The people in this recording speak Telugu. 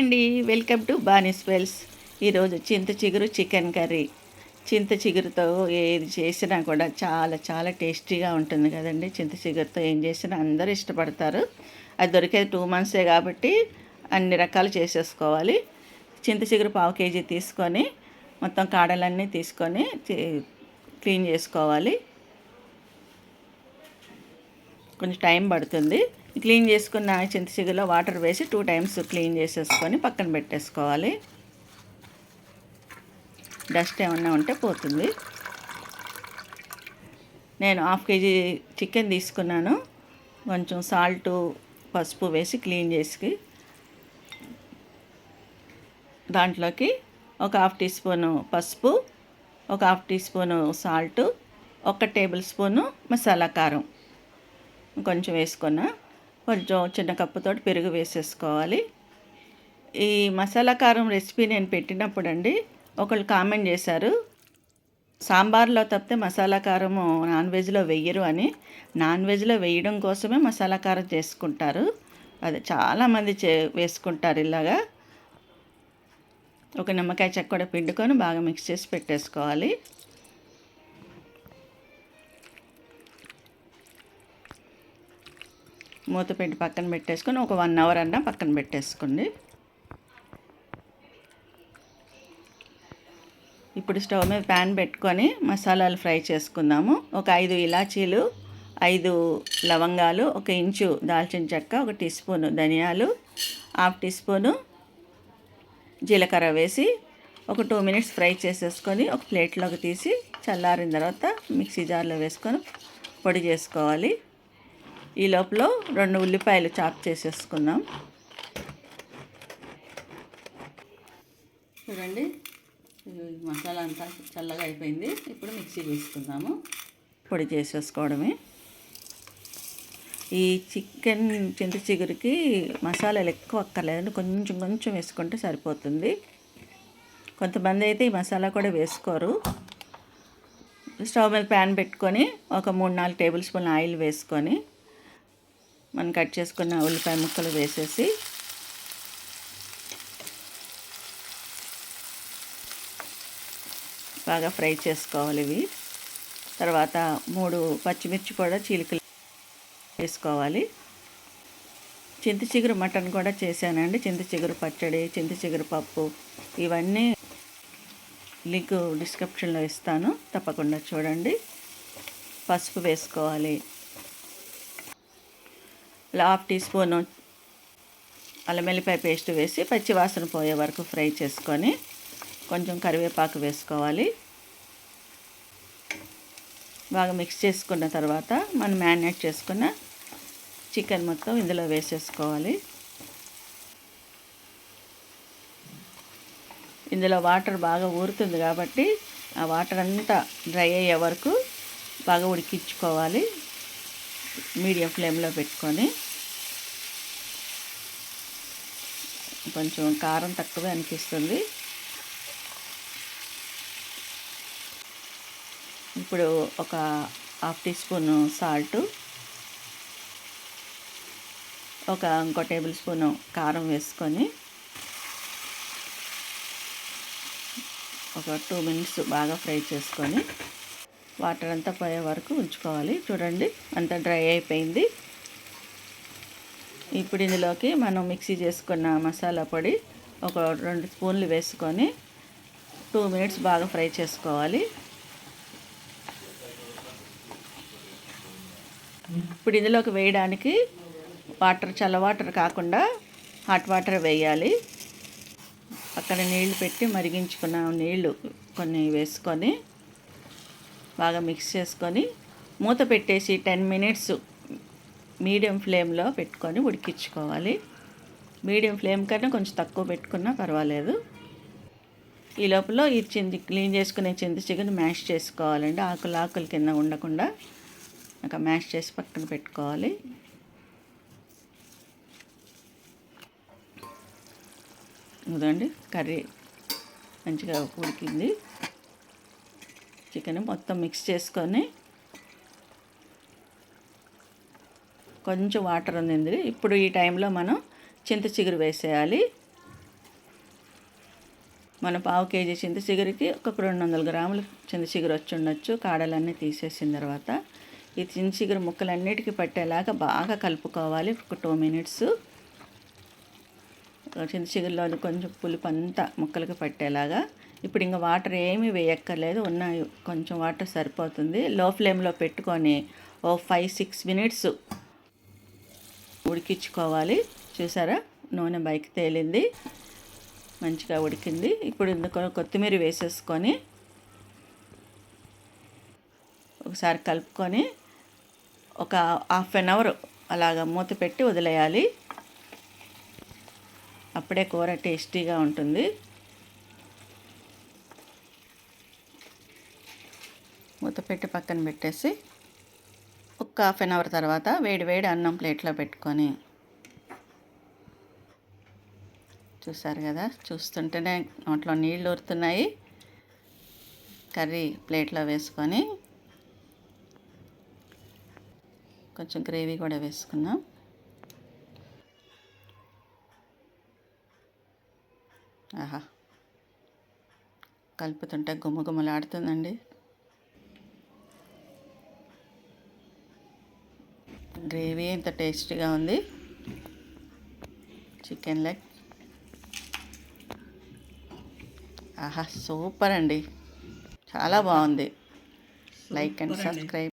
అండి. వెల్కమ్ టు బానీ వెల్స్. ఈరోజు చింత చిగురు చికెన్ కర్రీ. చింత చిగురుతో ఏది చేసినా కూడా చాలా చాలా టేస్టీగా ఉంటుంది కదండి. చింత చిగురుతో ఏం చేసినా అందరూ ఇష్టపడతారు. అది దొరికేది టూ మంత్సే కాబట్టి అన్ని రకాలు చేసేసుకోవాలి. చింత చిగురు పావు కేజీ తీసుకొని మొత్తం కాడలన్నీ తీసుకొని క్లీన్ చేసుకోవాలి. కొంచెం టైం పడుతుంది. క్లీన్ చేసుకున్న చింతచిగులో వాటర్ వేసి టూ టైమ్స్ క్లీన్ చేసేసుకొని పక్కన పెట్టేసుకోవాలి. డస్ట్ ఏమన్నా ఉంటే పోతుంది. నేను హాఫ్ కేజీ చికెన్ తీసుకున్నాను. కొంచెం సాల్ట్ పసుపు వేసి క్లీన్ చేసి దాంట్లోకి ఒక హాఫ్ టీ స్పూను పసుపు ఒక హాఫ్ టీ స్పూను సాల్ట్ ఒక టేబుల్ స్పూను మసాలా కారం. కొంచెం వేసుకున్నా. కొంచెం చిన్న కప్పుతో పెరుగు వేసేసుకోవాలి. ఈ మసాలా కారం రెసిపీ నేను పెట్టినప్పుడు అండి ఒకళ్ళు కామెంట్ చేశారు సాంబార్లో తప్పితే మసాలా కారము నాన్ వెజ్లో వెయ్యరు అని. నాన్ వెజ్లో వేయడం కోసమే మసాలా కారం చేసుకుంటారు. అది చాలామంది చే వేసుకుంటారు ఇలాగా. ఒక నిమ్మకాయ చెక్క కూడా పిండుకొని బాగా మిక్స్ చేసి పెట్టేసుకోవాలి. మూత పెట్టి పక్కన పెట్టేసుకొని ఒక వన్ అవర్ అన్నా పక్కన పెట్టేసుకోండి. ఇప్పుడు స్టవ్ మీద ప్యాన్ పెట్టుకొని మసాలాలు ఫ్రై చేసుకుందాము. ఒక ఐదు ఇలాచీలు ఐదు లవంగాలు ఒక ఇంచు దాల్చిన చెక్క ఒక టీ స్పూను ధనియాలు హాఫ్ టీ స్పూను జీలకర్ర వేసి ఒక టూ మినిట్స్ ఫ్రై చేసేసుకొని ఒక ప్లేట్లోకి తీసి చల్లారిన తర్వాత మిక్సీ జార్లో వేసుకొని పొడి చేసుకోవాలి. ఈ లోపల రెండు ఉల్లిపాయలు చాప్ చేసేసుకుందాం. చూడండి మసాలా అంతా చల్లగా అయిపోయింది. ఇప్పుడు మిక్సీ తీసుకుందాము పొడి చేసేసుకోవడమే. ఈ చికెన్ చింత చిగురికి మసాలాలు ఎక్కువ అక్కర్లేదండి. కొంచెం కొంచెం వేసుకుంటే సరిపోతుంది. కొంతమంది అయితే ఈ మసాలా కూడా వేసుకోరు. స్టవ్ మీద ప్యాన్ పెట్టుకొని ఒక మూడు నాలుగు టేబుల్ స్పూన్ ఆయిల్ వేసుకొని మనం కట్ చేసుకున్న ఉల్లిపాయ ముక్కలు వేసేసి బాగా ఫ్రై చేసుకోవాలి ఇవి. తర్వాత మూడు పచ్చిమిర్చి కూడా చీలికలు వేసుకోవాలి. చింత చిగురు మటన్ కూడా చేశానండి. చింత చిగురు పచ్చడి చింత చిగురు పప్పు ఇవన్నీ లింక్ డిస్క్రిప్షన్లో ఇస్తాను. తప్పకుండా చూడండి. పసుపు వేసుకోవాలి. హాఫ్ టీ స్పూన్ అల్లం వెల్లిపాయ పేస్ట్ వేసి పచ్చి వాసన పోయే వరకు ఫ్రై చేసుకొని కొంచెం కరివేపాకు వేసుకోవాలి. బాగా మిక్స్ చేసుకున్న తర్వాత మనం మ్యారినేట్ చేసుకున్న చికెన్ మొత్తం ఇందులో వేసేసుకోవాలి. ఇందులో వాటర్ బాగా ఊరుతుంది కాబట్టి ఆ వాటర్ అంతా డ్రై అయ్యే వరకు బాగా ఉడికించుకోవాలి. మీడియం ఫ్లేమ్లో పెట్టుకొని కొంచెం కారం తక్కువ అనిపిస్తుంది. ఇప్పుడు ఒక హాఫ్ టీ స్పూన్ సాల్ట్ ఒక ఇంకో టేబుల్ స్పూన్ కారం వేసుకొని ఒక టూ మినిట్స్ బాగా ఫ్రై చేసుకొని వాటర్ అంతా పోయే వరకు ఉంచుకోవాలి. చూడండి అంతా డ్రై అయిపోయింది. ఇప్పుడు ఇందులోకి మనం మిక్సీ చేసుకున్న మసాలా పొడి ఒక రెండు స్పూన్లు వేసుకొని టూ మినిట్స్ బాగా ఫ్రై చేసుకోవాలి. ఇప్పుడు ఇందులోకి వేయడానికి వాటర్ చల్ల వాటర్ కాకుండా హాట్ వాటర్ వేయాలి. అక్కడ నీళ్ళు పెట్టి మరిగించుకున్న నీళ్ళు కొన్ని వేసుకొని బాగా మిక్స్ చేసుకొని మూత పెట్టేసి టెన్ మినిట్స్ మీడియం ఫ్లేమ్లో పెట్టుకొని ఉడికించుకోవాలి. మీడియం ఫ్లేమ్ కన్నా కొంచెం తక్కువ పెట్టుకున్నా పర్వాలేదు. ఈ లోపల ఈ చింది క్లీన్ చేసుకునే చింది చికెన్ మ్యాష్ చేసుకోవాలండి. ఆకులు ఆకులు కింద ఉండకుండా ఒక మ్యాష్ చేసి పక్కన పెట్టుకోవాలి. చూడండి కర్రీ మంచిగా ఉడికింది. చికెన్ మొత్తం మిక్స్ చేసుకొని కొంచెం వాటర్ ఉంది ఇప్పుడు ఈ టైంలో మనం చింత చిగురు వేసేయాలి. మన పావు కేజీ చింత చిగురికి ఒక రెండు వందల గ్రాములు చింత చిగురు వచ్చి ఉండొచ్చు. కాడలన్నీ తీసేసిన తర్వాత ఈ చింత చిగురు ముక్కలన్నిటికీ పట్టేలాగా బాగా కలుపుకోవాలి. ఒక టూ మినిట్స్. చింత చిగురులోని కొంచెం పులుపు అంతా ముక్కలకి పట్టేలాగా ఇప్పుడు ఇంకా వాటర్ ఏమీ వేయక్కర్లేదు ఉన్న కొంచెం వాటర్ సరిపోతుంది. లో ఫ్లేమ్లో పెట్టుకొని ఓ ఫైవ్ సిక్స్ మినిట్స్ ఉడికించుకోవాలి. చూసారా? నూనె బయకి తేలింది. మంచిగా ఉడికింది. ఇప్పుడు ఇందులో కొత్తిమీర వేసేసుకొని ఒకసారి కలుపుకొని ఒక హాఫ్ అన్ అవర్ అలాగ మూత పెట్టి వదిలేయాలి. అప్పుడే కూర టేస్టీగా ఉంటుంది. మూత పెట్టి పక్కన పెట్టేసి ఒక హాఫ్ అన్ అవర్ తర్వాత వేడి వేడి అన్నం ప్లేట్లో పెట్టుకొని చూసారు కదా చూస్తుంటేనే నోట్లో నీళ్ళు ఊరుతున్నాయి. కర్రీ ప్లేట్లో వేసుకొని కొంచెం గ్రేవీ కూడా వేసుకున్నాం ఆహా కలుపుతుంటే గుమ్మగుమ్మలాడుతుందండి గ్రేవీ ఇంత టేస్టీగా ఉంది. చికెన్ లెగ్ ఆహా సూపర్ అండి. చాలా బాగుంది. Like and. సబ్స్క్రైబ్